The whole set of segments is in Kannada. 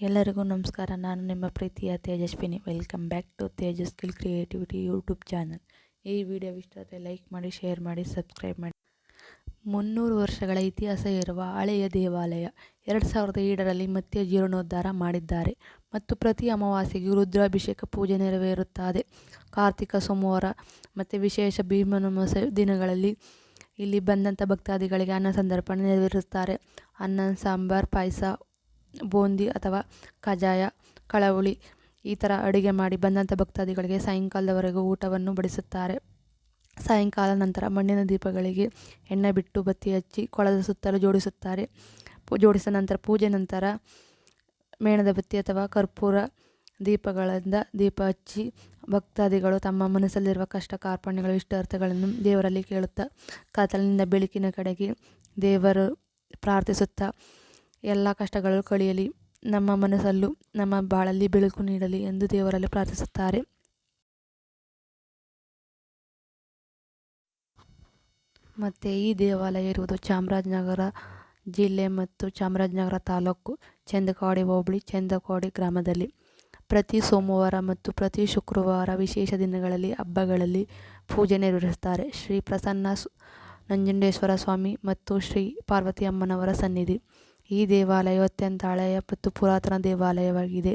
ಎಲ್ಲರಿಗೂ ನಮಸ್ಕಾರ. ನಾನು ನಿಮ್ಮ ಪ್ರೀತಿಯ Tejaswini. Welcome back to Tejas skill creativity YouTube channel ಈ ವಿಡಿಯೋ ಇಷ್ಟ ಲೈಕ್ ಮಾಡಿ ಶೇರ್ ಮಾಡಿ ಸಬ್ಸ್ಕ್ರೈಬ್ ಮಾಡಿ. ಮುನ್ನೂರು ವರ್ಷಗಳ ಇತಿಹಾಸ ಇರುವ ಹಳೆಯ ದೇವಾಲಯ ಎರಡು ಸಾವಿರದ ಏಳರಲ್ಲಿ ಮತ್ತೆ ಜೀರ್ಣೋದ್ಧಾರ ಮಾಡಿದ್ದಾರೆ. ಮತ್ತು ಪ್ರತಿ ಅಮಾವಾಸ್ಯೆಗೆ ರುದ್ರಾಭಿಷೇಕ ಪೂಜೆ ನೆರವೇರುತ್ತದೆ. ಕಾರ್ತಿಕ ಸೋಮವಾರ ಮತ್ತು ವಿಶೇಷ ಭೀಮನಮಸ ದಿನಗಳಲ್ಲಿ ಇಲ್ಲಿ ಬಂದಂಥ ಭಕ್ತಾದಿಗಳಿಗೆ ಅನ್ನ ಸಂದರ್ಪಣೆ ನೆರವೇರಿಸುತ್ತಾರೆ. ಅನ್ನ, ಸಾಂಬಾರ್, ಪಾಯಸ ಬೂಂದಿ ಅಥವಾ ಕಜಾಯ ಕಳವುಳಿ ಈ ಥರ ಅಡುಗೆ ಮಾಡಿ ಬಂದಂಥ ಭಕ್ತಾದಿಗಳಿಗೆ ಸಾಯಂಕಾಲದವರೆಗೂ ಊಟವನ್ನು ಬಡಿಸುತ್ತಾರೆ. ಸಾಯಂಕಾಲ ನಂತರ ಮಣ್ಣಿನ ದೀಪಗಳಿಗೆ ಎಣ್ಣೆ ಬಿಟ್ಟು ಬತ್ತಿ ಹಚ್ಚಿ ಕೊಳದ ಸುತ್ತಲೂ ಜೋಡಿಸುತ್ತಾರೆ. ಜೋಡಿಸಿದ ನಂತರ ಪೂಜೆ ನಂತರ ಮೇಣದ ಬತ್ತಿ ಅಥವಾ ಕರ್ಪೂರ ದೀಪಗಳಿಂದ ದೀಪ ಹಚ್ಚಿ ಭಕ್ತಾದಿಗಳು ತಮ್ಮ ಮನಸ್ಸಲ್ಲಿರುವ ಕಷ್ಟ ಕಾರ್ಪಣ್ಯಗಳು ಇಷ್ಟಾರ್ಥಗಳನ್ನು ದೇವರಲ್ಲಿ ಕೇಳುತ್ತಾ ಕತ್ತಲಿನಿಂದ ಬೆಳಕಿನ ಕಡೆಗೆ ದೇವರು ಪ್ರಾರ್ಥಿಸುತ್ತಾ ಎಲ್ಲ ಕಷ್ಟಗಳು ಕಳೆಯಲಿ, ನಮ್ಮ ಮನಸ್ಸಲ್ಲೂ ನಮ್ಮ ಬಾಳಲ್ಲಿ ಬೆಳಕು ನೀಡಲಿ ಎಂದು ದೇವರಲ್ಲಿ ಪ್ರಾರ್ಥಿಸುತ್ತಾರೆ. ಮತ್ತು ಈ ದೇವಾಲಯ ಇರುವುದು ಚಾಮರಾಜನಗರ ಜಿಲ್ಲೆ ಮತ್ತು ಚಾಮರಾಜನಗರ ತಾಲೂಕು ಚಂದಕಾಡಿ ಹೋಬಳಿ ಚಂದಕಾಡಿ ಗ್ರಾಮದಲ್ಲಿ. ಪ್ರತಿ ಸೋಮವಾರ ಮತ್ತು ಪ್ರತಿ ಶುಕ್ರವಾರ ವಿಶೇಷ ದಿನಗಳಲ್ಲಿ, ಹಬ್ಬಗಳಲ್ಲಿ ಪೂಜೆ ನೆರವೇರಿಸುತ್ತಾರೆ. ಶ್ರೀ ಪ್ರಸನ್ನ ನಂಜುಂಡೇಶ್ವರ ಸ್ವಾಮಿ ಮತ್ತು ಶ್ರೀ ಪಾರ್ವತಿ ಅಮ್ಮನವರ ಸನ್ನಿಧಿ. ಈ ದೇವಾಲಯ ಅತ್ಯಂತ ಹಳೆಯ ಮತ್ತು ಪುರಾತನ ದೇವಾಲಯವಾಗಿದೆ.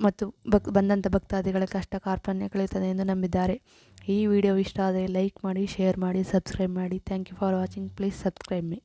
ಮತ್ತು ಭಕ್ ಬಂದಂಥ ಭಕ್ತಾದಿಗಳ ಕಷ್ಟ ಕಾರ್ಪಣ್ಯ ಕಳೀತದೆ ಎಂದು ನಂಬಿದ್ದಾರೆ. ಈ ವಿಡಿಯೋ ಇಷ್ಟ ಆದರೆ ಲೈಕ್ ಮಾಡಿ, ಶೇರ್ ಮಾಡಿ, ಸಬ್ಸ್ಕ್ರೈಬ್ ಮಾಡಿ. Thank you for watching. Please subscribe me.